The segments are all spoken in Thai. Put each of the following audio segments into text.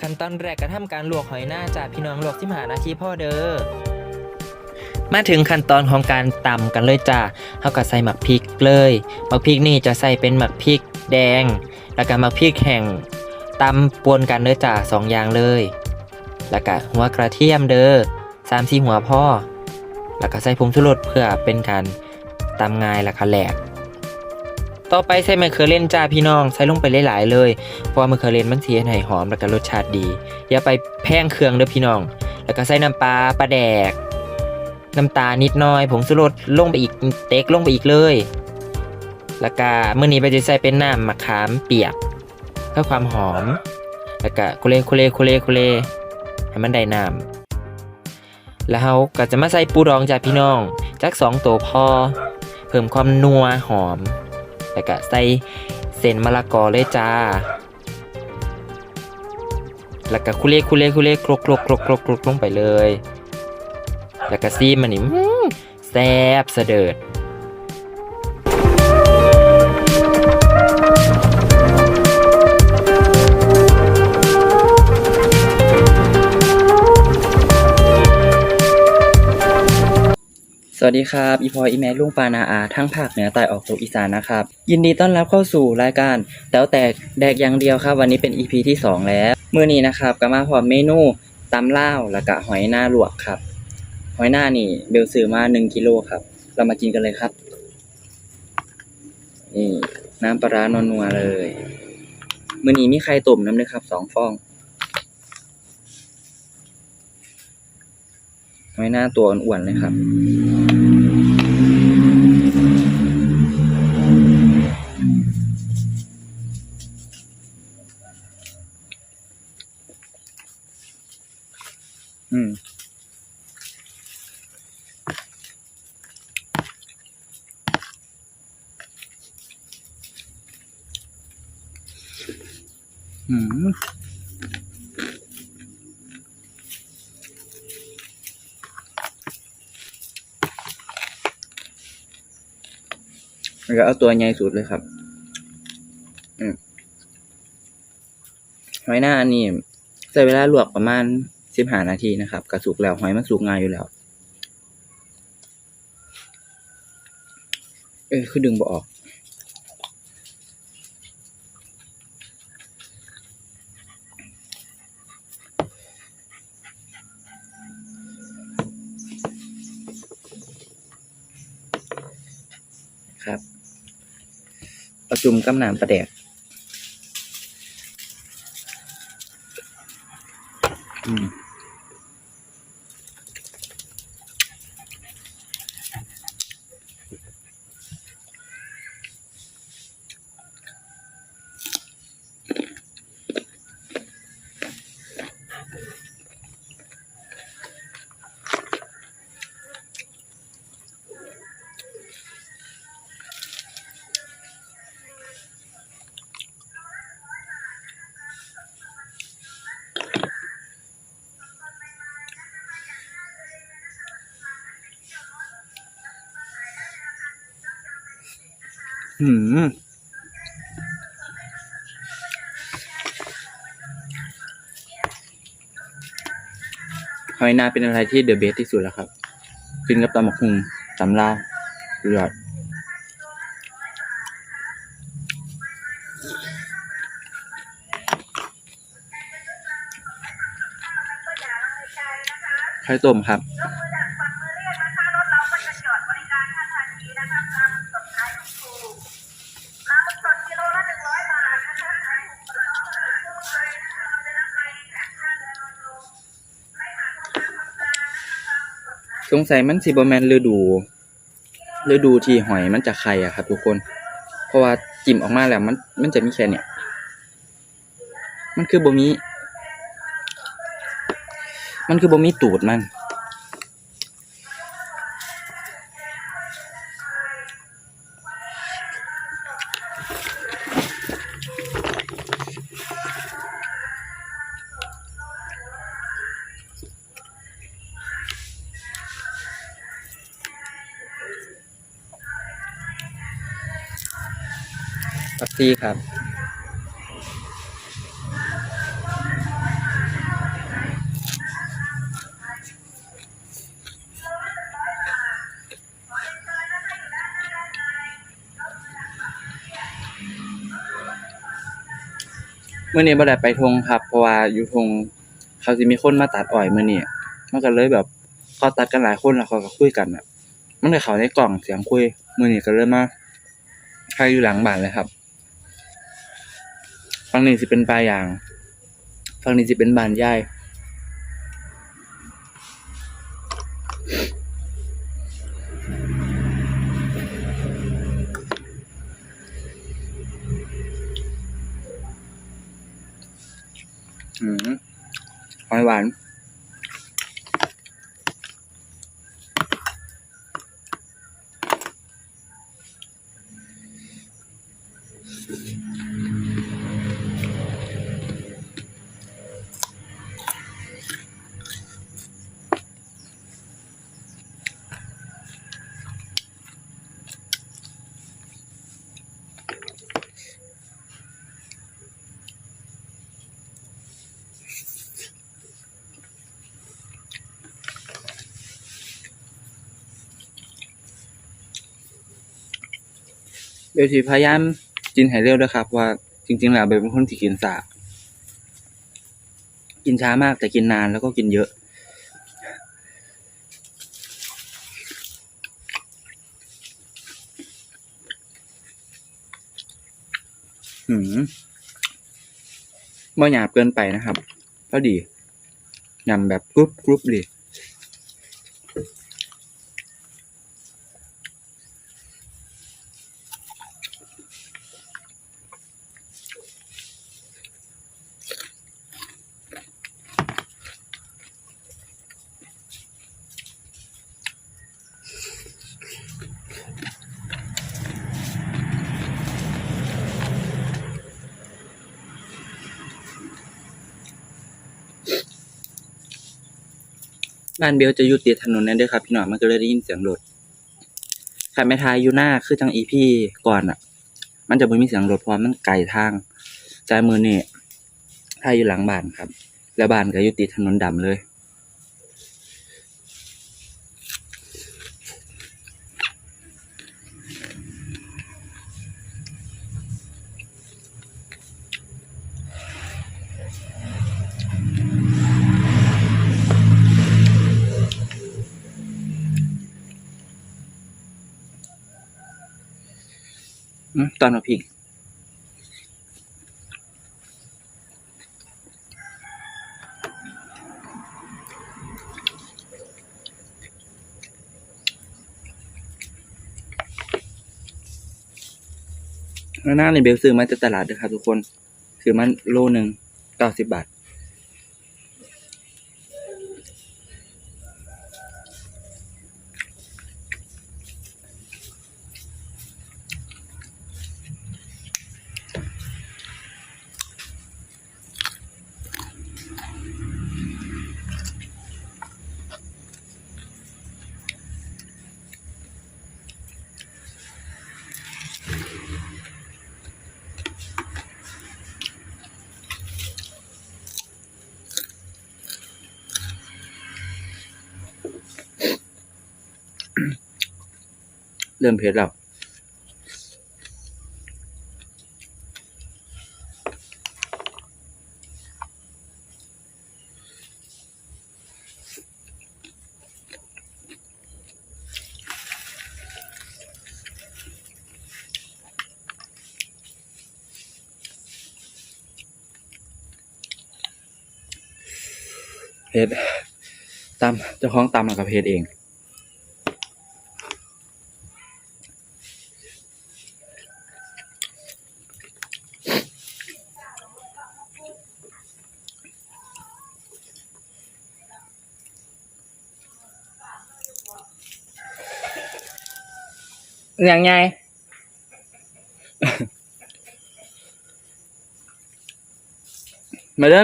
ขั้นตอนแรกก็ทำการลวกหอยหน้าจากพี่น้องลวกที่มหานาทีพ่อเด้อมาถึงขั้นตอนของการตำกันเลยจ้าเขาก็ใส่หมักพริกเลยหมักพริกนี่จะใส่เป็นหมักพริกแดง แล้วก็หมักพริกแห้งตำปนกันเลยจ้าสองอย่างเลย แล้วก็หัวกระเทียมเด้อสามสี่หัวพ่อ แล้วก็ใส่ผงชูรสเพื่อเป็นการตำง่ายแล้วก็แหลก ต่อไปใส่มะเขือเล่นจ้าพี่น้อง ใส่ลงไปหลายๆเลยเพราะมะเขือเล่นมันเสียให้หอมแล้วก็รสชาติดี อย่าไปแพงเครื่องเด้อพี่น้อง แล้วก็ใส่น้ำปลาปลาแดก น้ำตาลนิดน่อยผงชูรสลงไปอีกเต็กลงไปอีกเลย แล้วก็มื้อนี้ไปจะใส่เป็นน้ำมะขามเปียกเพื่อความหอม แล้วก็คุเลคุเลคุเลคุเลให้มันได้น้ำแล้วเราก็จะมาใส่ปูดองจากพี่น้องจักสองตัวพอเพิ่มความนัวหอม แล้วก็ใส่เส้นมะละกอเลยจ้า แล้วก็คุเลคุเลคุเลครกครกครกครกครกลงไปเลย แล้วก็ซีมันนี่แซบเสดิร์ด สวัสดีครับอีพออีแม่ลุงปานาอาทั้งภาคเหนือใต้ออกตกอีสานนะครับ ยินดีต้อนรับเข้าสู่รายการแต้วแตกแดกอย่างเดียวครับ วันนี้เป็น EP ที่ 2 แล้วมื้อนี้นะครับก็มาพร้อมเมนูตำล่าวแล้วก็หอยหน้าลวกครับ หอยหน้านี่เบลซื้อมา1กิโลครับ เรามากินกันเลยครับนี่น้ำปลาร้านัวๆเลยมื้อนี้มีไข่ต้มน้ำด้วยครับสองฟอง หอยหน้าตัวอ้วนๆเลยครับ อืมอืม แล้วก็เอาตัวใหญ่สุดเลยครับ อืมหอยหน้าอันนี้ใช้เวลาลวกประมาณสิบห้านาทีนะครับกระสุกแล้วหอยมันสุกง่ายอยู่แล้วเออคือดึงบ่ออกครับ ประจุมกับน้ำประแดก อืมหอยนาเป็นอะไรที่เดอะเบสที่สุดแล้วครับกินกับตำหมกหุงตำลาวสุดยอดไข่ต้มครับ สงสัยมันสิบแมนฤดูฤดูที่หอยมันจะไข่อะครับทุกคน เพราะว่าจิ้มออกมาแล้วมันมันจะมีแค่เนี่ย มันคือบ่มี มันคือบ่มีตูดมัน ผักชีครับเมื่อนี้บ่ได้ไปทงครับ เพราะว่าอยู่ทงเขาจะมีคนมาตัดอ่อยเมื่อนี้มันก็เลยแบบเขาตัดกันหลายคนแล้วเขาก็คุยกันอะ มันเลยเขาในกล่องเสียงคุยเมื่อนี้ก็เริ่มมาใครอยู่หลังบ้านเลยครับ ฝั่งนี้สิเป็นปลายางฝั่งนี้สิเป็นบานย่ายหอยหวาน เบลทีพยายามกินให้เร็วด้วยครับ ว่าจริง ๆ แล้วเบลเป็นคนที่กินสากินช้ามากแต่กินนานแล้วก็กินเยอะ หืมไม่หยาบเกินไปนะครับพอดียำแบบกรุบกรุบดี บ้านเบลจะอยู่ติดถนนนั่นด้วยครับ พี่หน่อยมันก็เลยได้ยินเสียงรถขับไม่ทายอยู่หน้าคือจังอีพี่ก่อนอะ มันจะไม่มีเสียงรถเพราะมันไกลทางใจมือนี่ทายอยู่หลังบ้านครับ แล้วบ้านก็อยู่ติดถนนดำเลย ตอนมาพริกหน้าในเบลซื้อมาจากตลาดด้วยครับทุกคนซื้อมันโลหนึ่งเก้าสิบบาท เริ่มเผ็ดแล้วเผ็ดตามเจ้าของตามกับเผ็ดเอง ยังไงมาเริ่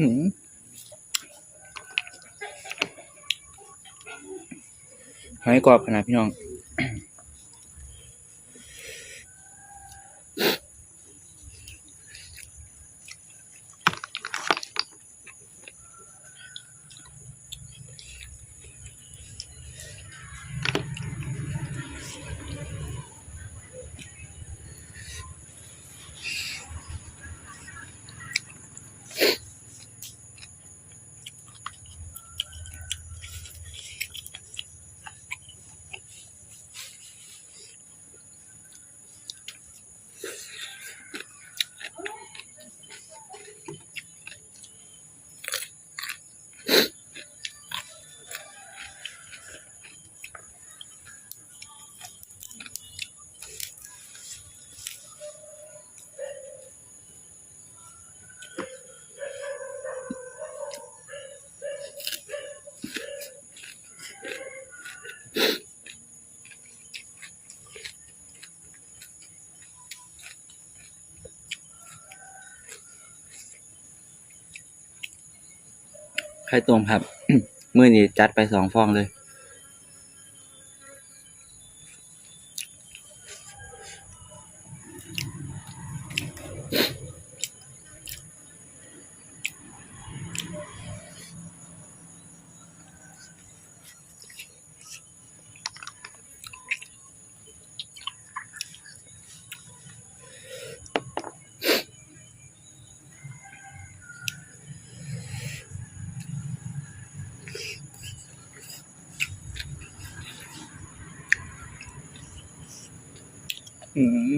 หืมหอยกรอบขนาดพี่น้อง ไข่ต้มครับ มื้อนี้จัดไปสองฟองเลย อืม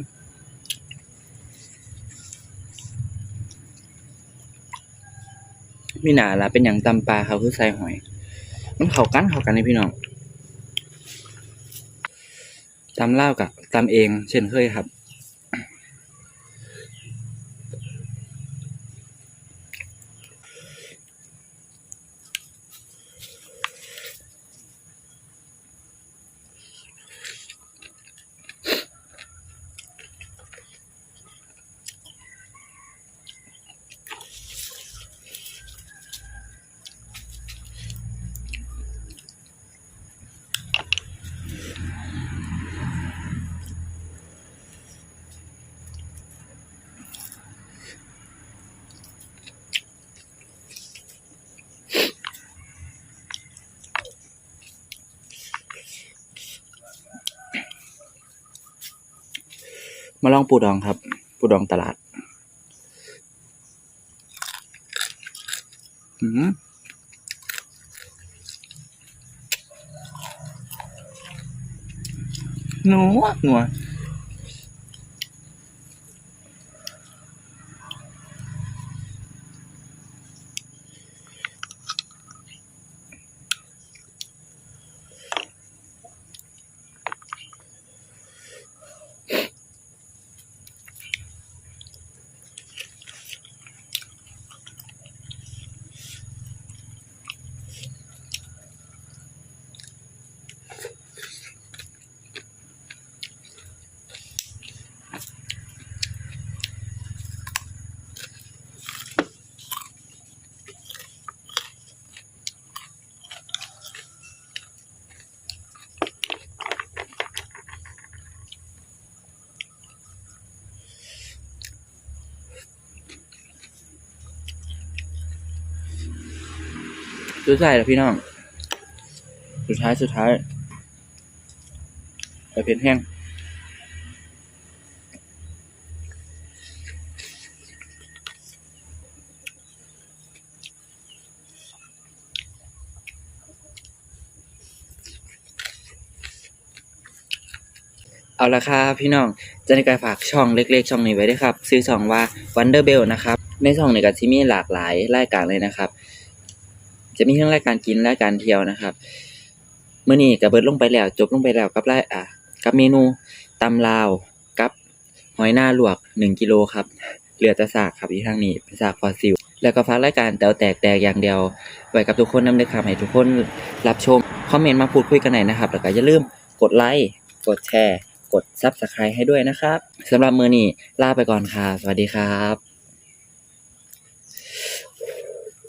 มีหนาละเป็นอย่างตำปลาเขาคือใส่หอย มันเขากันเขากันในพี่น้องตำเล่ากับตำเอง เช่นเคยครับ มาลองปูดองครับ ปูดองตลาดอืมนัวนัว สุดท้ายแล้วพี่น้อง สุดท้ายสุดท้ายแต่เผ็ดแห้งเอาละครับพี่น้องจะในการฝากช่องเล็กๆ ช่องนี้ไว้ด้วยครับ ซื้อช่องว่า Wonder Bell นะครับ ในช่องในก็จะมีหลากหลายรายการเลยนะครับ จะมีทั้งรายการกินรายการเที่ยวนะครับเมื้อนี้ก็เบิดลงไปแล้ว จบลงไปแล้วกับไรอะกับเมนูตำลาวกับหอยหน้าลวก1กิโลครับเหลือแต่ซากครับอีกทางนี้เป็นซากฟอสซิล แล้วก็ฝากรายการแตวแตกแตกอย่างเดียว ไว้กับทุกคนนำเลยครับให้ทุกคนรับชม คอมเมนต์มาพูดคุยกันหน่อยนะครับ แล้วก็อย่าลืมกดไลค์กดแชร์ กด Subscribe ให้ด้วยนะครับสำหรับมือนี้ลาไปก่อนครับสวัสดีครับ